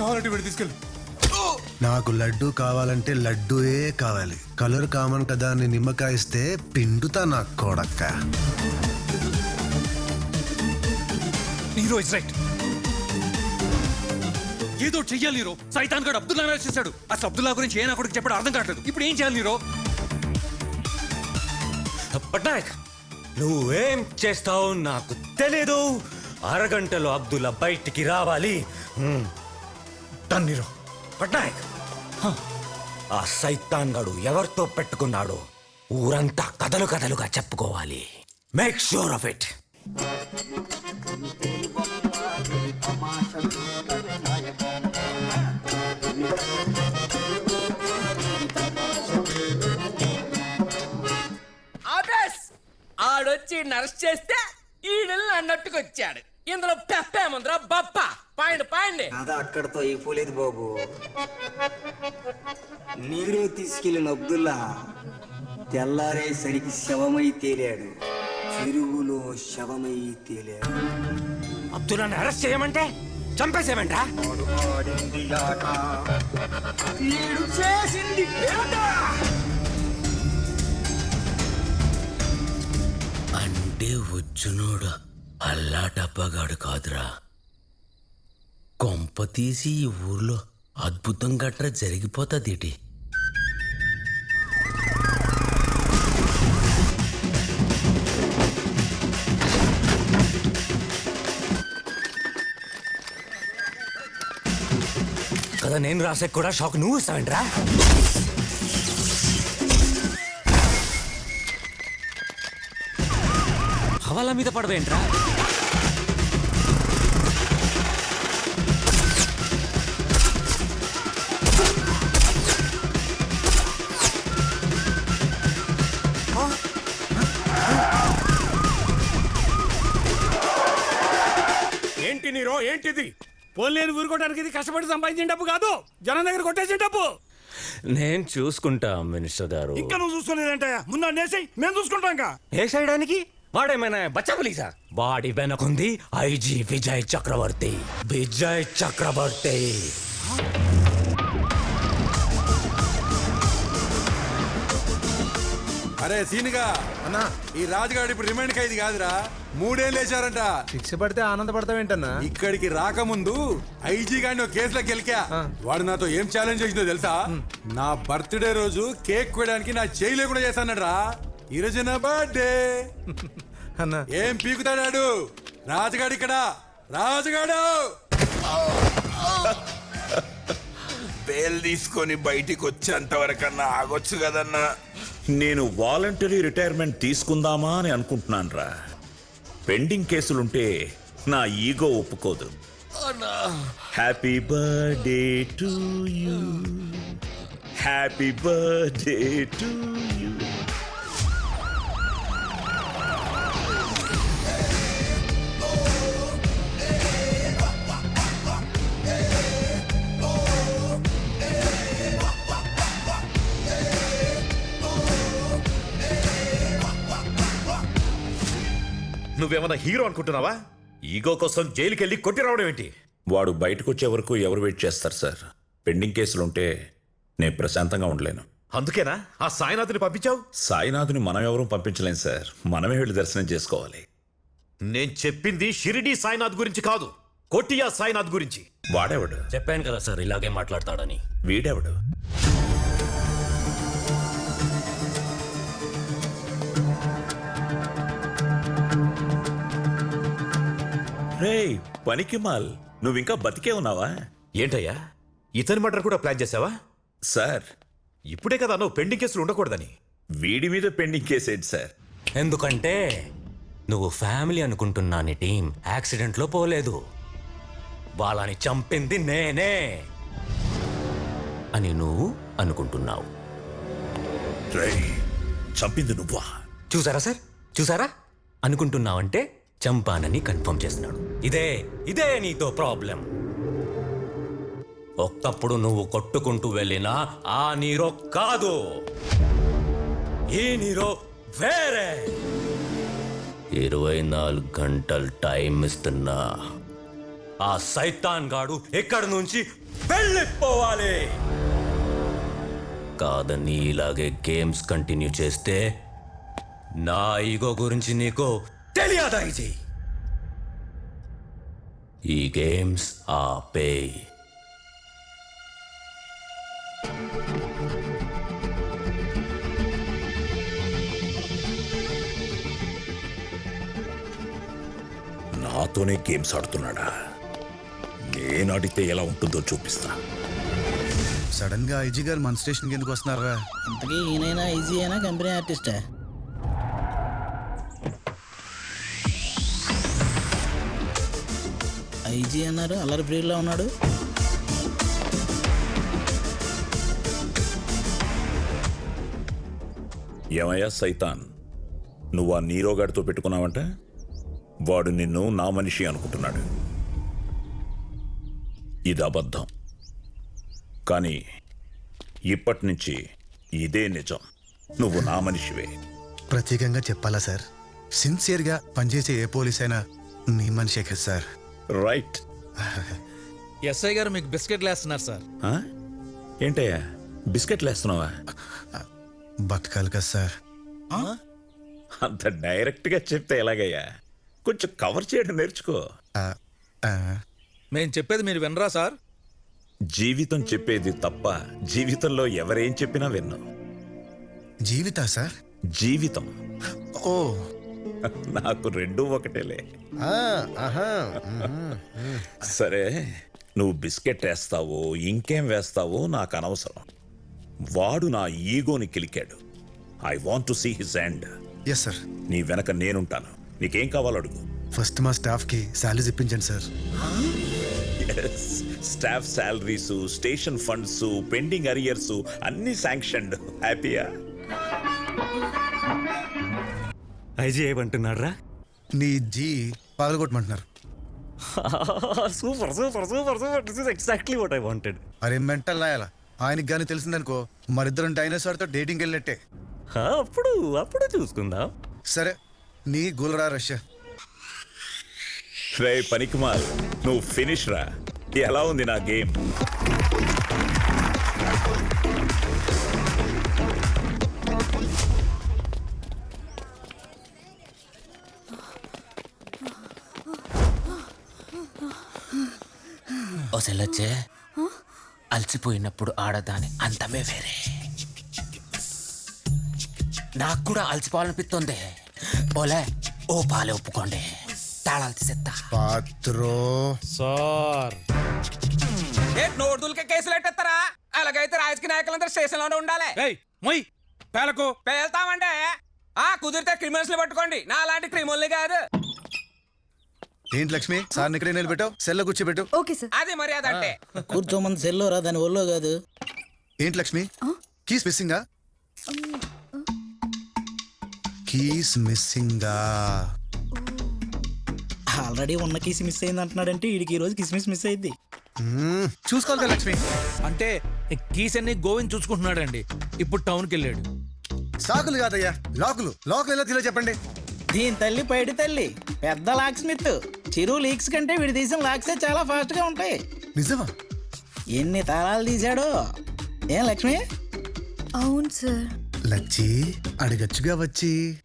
కావాలంటే వీడు తీసుకెళ్ళి. నాకు లడ్డు కావాలంటే లడ్డూయే కావాలి. కలర్ కామన్ కదా అని నిమ్మకాయ ఇస్తే పిండుతా నాకు కొడక్క నీరో ఇస్ రైట్. ఏదో చెయ్యాలి నీరో. సైతాన్ గడు అబ్దుల్లా చేశాడు. అసలు అబ్దుల్లా గురించి ఏ నా కొడుకు చెప్పడం అర్థం కావట్లేదు. ఇప్పుడు ఏం చేయాలి నీరో? పట్నాయక్ నువ్వేం చేస్తావు నాకు తెలీదు. అరగంటలో అబ్దుల్లా బయటికి రావాలి. హ్మ్. పట్నాయక్. ఆ సైతాన్ గడు ఎవరితో పెట్టుకున్నాడు ఊరంతా కథలు కథలుగా చెప్పుకోవాలి. మేక్ షూర్ ఆఫ్ ఇట్ ఆడొచ్చి నర్స్ చేస్తే పాయండి కథ అక్కడితో అయిపోలేదు బాబు? నీరు తీసుకెళ్ళిన అబ్దుల్లా తెల్లారేసరికి శవమై తేలాడు. చెరువులో శవమై తేలాడు. అబ్దుల్లాని అరెస్ట్ చేయమంటే చంపేసేమంటా చేసింది. అంటే వచ్చునోడు అల్లాటప్పగాడు కాదురా. కొంప తీసి ఈ ఊర్లో అద్భుతం గట్రా జరిగిపోతుందేటి కదా నేను రాసే కూడా షాక్ నువ్వు ఇస్తావేంట్రా? హవాలా మీద పడవేంట్రా? నీరో ఏంటిది? పోలేని ఊరుకోవడానికి ఇది కష్టపడి సంపాదించిన డబ్బు కాదు. జనం దగ్గర కొట్టేసిన డబ్బు. నేను చూసుకుంటా మినిస్టర్ గారు. ఇంకా నువ్వు చూసుకునేదంటయ్యా ముందు నేసి మేము చూసుకుంటాం ఇంకా. వేసేయడానికి? వాడేమైనా బచ్చా పులీసా? వాడి వెనకుంది ఐజీ విజయ్ చక్రవర్తి. విజయ్ చక్రవర్తి. అరే సీనుగా. అన్నా. ఈ రాజుగాడు ఇప్పుడు రిమైండ్ ఖైదీ కాదురా. మూడేళ్ళు వేశారంట శిక్ష పడితే ఆనందపడతావేంటన్నా? ఇక్కడికి రాకముందు ఐజీ గాడిని ఒక కేసులో గెలికా. వాడు నాతో ఏం ఛాలెంజ్ చేసిందో తెలుసా? నా బర్త్డే రోజు కేక్ కోయడానికి నా చేయి లేకుండా చేశానట రా ఈ రోజు నా బర్త్డే అన్నా. ఏం పీకుతాడాడు? రాజుగాడు ఇక్కడ. రాజుగాడు! బేల్ తీసుకొని బయటికి వచ్చేంత వరకన్నా ఆగొచ్చు కదన్నా. నేను వాలంటరీ రిటైర్మెంట్ తీసుకుందామా అని అనుకుంటున్నాను రా పెండింగ్ కేసులుంటే నా ఈగో ఒప్పుకోదు. Happy birthday to you happy birthday to you నువ్వేమన్నా హీరో అనుకుంటున్నావా? ఈగో కోసం జైలుకి వెళ్ళి కొట్టి రావడం ఏంటి? వాడు బయటకు వచ్చే వరకు ఎవరు వెయిట్ చేస్తారు సార్? పెండింగ్ కేసులుంటే నేను ప్రశాంతంగా ఉండలేను. అందుకేనా? ఆ సాయినాథుని పంపించావు? సాయినాథుని మనం ఎవరూ పంపించలేం సార్. మనమే వెళ్ళి దర్శనం చేసుకోవాలి. నేను చెప్పింది షిరిడి సాయినాథ్ గురించి కాదు. కొట్టియా సాయినాథ్ గురించి. వాడెవడు? చెప్పాను కదా సార్ ఇలాగే మాట్లాడతాడని. వీడెవడు? రేయ్ పనికి మాల్. నువ్వింకా బతికే ఉన్నావా? ఏంటయ్యా? ఇతని మర్డర్ కూడా ప్లాన్ చేసావా? సార్. ఇప్పుడే కదా నువ్వు పెండింగ్ కేసులు ఉండకూడదని. వీడి మీద పెండింగ్ కేసేంటి సార్? ఎందుకంటే నువ్వు ఫ్యామిలీ అనుకుంటున్నా నీ టీం యాక్సిడెంట్లో పోలేదు. వాళ్ళని చంపింది నేనే అని నువ్వు అనుకుంటున్నావు. చంపింది నువ్వా? చూసారా సార్? చూసారా? అనుకుంటున్నావంటే చంపానని కన్ఫర్మ్ చేస్తున్నాడు. ఇదే ఇదే నీతో ప్రాబ్లం. ఒక్కప్పుడు నువ్వు కొట్టుకుంటూ వెళ్ళినా ఆ నీరో కాదు. ఈ నీరో వేరే. ఇరవై నాలుగు గంటలు టైం ఇస్తున్నా. ఆ సైతాన్ గాడు ఎక్కడి నుంచి వెళ్ళిపోవాలి. కాదని ఇలాగే గేమ్స్ కంటిన్యూ చేస్తే నా ఈగో గురించి నీకు తెలియదా ఇది ఈ గేమ్స్ ఆపే. నాతోనే గేమ్స్ ఆడుతున్నాడా? నేను ఆడితే ఎలా ఉంటుందో చూపిస్తా. సడన్గా ఐజీ గారు మన స్టేషన్కి ఎందుకు వస్తున్నారా ఇంతకీ ఈయనైనా ఈజీ అయినా కంపెనీ ఆర్టిస్టా? ఐజీ అన్నారు అల్లరి ఫ్రీలో ఉన్నాడు. ఏమయ్యా సైతాన్? నువ్వు ఆ నీరోగాడితో పెట్టుకున్నావంట? వాడు నిన్ను నా మనిషి అనుకుంటున్నాడు. ఇది అబద్ధం. కానీ ఇప్పటి నుంచి ఇదే నిజం. నువ్వు నా మనిషివే. ప్రత్యేకంగా చెప్పాలా సార్? సిన్సియర్గా పనిచేసే ఏ పోలీస్ అయినా మీ మనిషే కదా సార్. రైట్. ఎస్ఐ గారు మీకు బిస్కెట్లు వేస్తున్నారు సార్. ఆ? ఏంటయ్యా? బిస్కెట్లు వేస్తున్నావా బతకాలి కదా సార్. అంత డైరెక్ట్గా చెప్తే ఎలాగయ్యా? కొంచెం కవర్ చేయడం నేర్చుకో. ఆ, ఆ, మేము చెప్పేది మీరు వినరా సార్? జీవితం చెప్పేది తప్ప జీవితంలో ఎవరేం చెప్పినా విన్ను. జీవితా సార్? జీవితం. ఓ నాకు రెండూ ఒకటేలే. సరే నువ్వు బిస్కెట్ వేస్తావో ఇంకేం వేస్తావో నాకు అనవసరం. వాడు నా ఈగోని కిలికాడు. I want to see his end. Yes sir నీ వెనక నేనుంటాను. నీకేం కావాలో అడుగు. ఫస్ట్ మా స్టాఫ్కి శాలరీస్ ఇప్పించండి sir staff salaries station funds pending arrears అన్ని శాంక్షన్డ్. హ్యాపీయా ఐజీ ఏమంటున్నారా నీ జీ పగలగొట్టమంటున్నారు. Super super super super. This is exactly what I wanted అరే మెంటల్ నాయాల ఆయనకి కానీ తెలిసిందనుకో మరిద్దరం డైనోసార్తో డేటింగ్ వెళ్ళినట్టే. అప్పుడు అప్పుడు చూసుకుందాం. సరే నీ గులరా రష్య. రే పనికిమాల్ నువ్వు ఫినిష్ రా ఎలా ఉంది నా గేమ్? ఓ సెల్లొచ్చే అలసిపోయినప్పుడు ఆడదాని అంతమే వేరే. నాకు కూడా అలసిపోవాలనిపిస్తుంది. ఓలే ఓ పాలే ఒప్పుకోండి. తాళాలు తీసేస్తా పాత్రో. సార్. ఏ నోటులకే కేసులు ఎట్టేస్తారా అలాగైతే రాజకీయ నాయకులందరూ స్టేషన్లోనే ఉండాలి. ఏయ్ మొయ్ పేలకు. వెళ్తామంటే ఆ కుదిరితే క్రిమినల్స్ పట్టుకోండి. నా అలాంటి క్రిమినల్ని కాదు. ఏంటి లక్ష్మి? సార్ ఇక్కడే నిలబెట్టావు? సెల్ల కూర్చోబెట్టు ఓకే సార్. అది మర్యాద అంటే. కూర్చోమంది సెల్లోరా దాని ఒళ్ళో కాదు. ఏంటి లక్ష్మి? కీస్ మిస్సింగా కీస్ మిస్సింగా ఆల్రెడీ ఉన్న కిస్ మిస్ అయింది అంటున్నాడంటే వీడికి ఈ రోజు కిస్మిస్ మిస్ అయింది చూసుకోవాలి లక్ష్మి. అంటే కీస్ అన్ని గోవింద్ చూసుకుంటున్నాడండి. ఇప్పుడు టౌన్కి వెళ్ళాడు సాకులు కాదయ్యా లాకులు. లాకులు ఎలా తీలో చెప్పండి? దీని తల్లి పైడి తల్లి. పెద్ద లాక్ స్మిత్ చిరు లీక్స్ కంటే వీడు తీసిన లాక్సే చాలా ఫాస్ట్గా ఉంటాయి. నిజమా? ఎన్ని తాళాలు తీశాడో? ఏం లక్ష్మి? అవును సార్. లచ్చి అడగచ్చుగా వచ్చి.